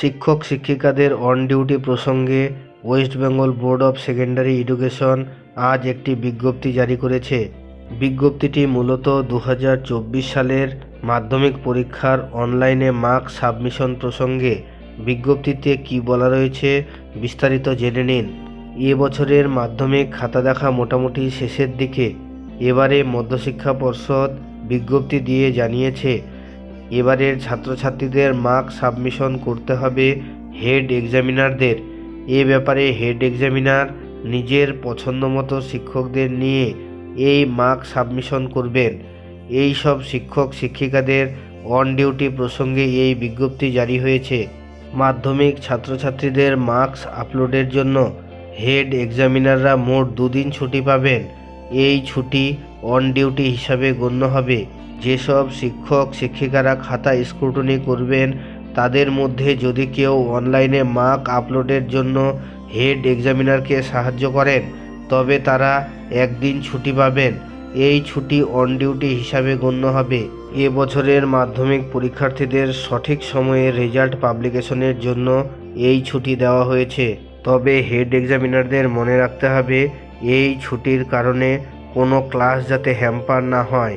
শিক্ষক শিক্ষিকাদের on duty প্রসঙ্গে West Bengal board of secondary education আজ একটি বিজ্ঞপ্তি জারি করেছে। বিজ্ঞপ্তিটি মূলত দু হাজার চব্বিশ সালের মাধ্যমিক পরীক্ষার অনলাইনে মার্ক সাবমিশন প্রসঙ্গে বিজ্ঞপ্তিতে কি বলা রয়েছে বিস্তারিত জেনে নিন। এ বছরের মাধ্যমিক খাতা দেখা মোটামুটি শেষের দিকে। এবারে মধ্যশিক্ষা পর্ষদ বিজ্ঞপ্তি দিয়ে জানিয়েছে এবারের ছাত্রছাত্রীদের মার্ক সাবমিশন করতে হবে হেড এক্সামিনারদের। এ ব্যাপারে হেড এক্সামিনার নিজের পছন্দমতো শিক্ষকদের নিয়ে এই মার্ক সাবমিশন করবেন। এই সব শিক্ষক শিক্ষিকাদের অন ডিউটি প্রসঙ্গে এই বিজ্ঞপ্তি জারি হয়েছে। মাধ্যমিক ছাত্রছাত্রীদের মার্কস আপলোডের জন্য হেড এক্সামিনাররা মোট দুদিন ছুটি পাবেন। এই ছুটি অন ডিউটি হিসাবে গণ্য হবে। যেসব শিক্ষক, শিক্ষিকারা খাতা স্ক্রুটনি করবেন, তাদের মধ্যে যদি কেউ অনলাইনে মার্ক আপলোডের জন্য হেড এক্সামিনারকে সাহায্য করেন, তবে তারা একদিন ছুটি পাবেন। এই ছুটি অন ডিউটি হিসাবে গণ্য হবে। এ বছরের মাধ্যমিক পরীক্ষার্থীদের সঠিক সময়ে রেজাল্ট পাবলিকেশনের জন্য এই ছুটি দেওয়া হয়েছে। তবে হেড এক্সামিনারদের মনে রাখতে হবে, এই ছুটির কারণে কোনো ক্লাস যাতে হ্যাম্পার না হয়।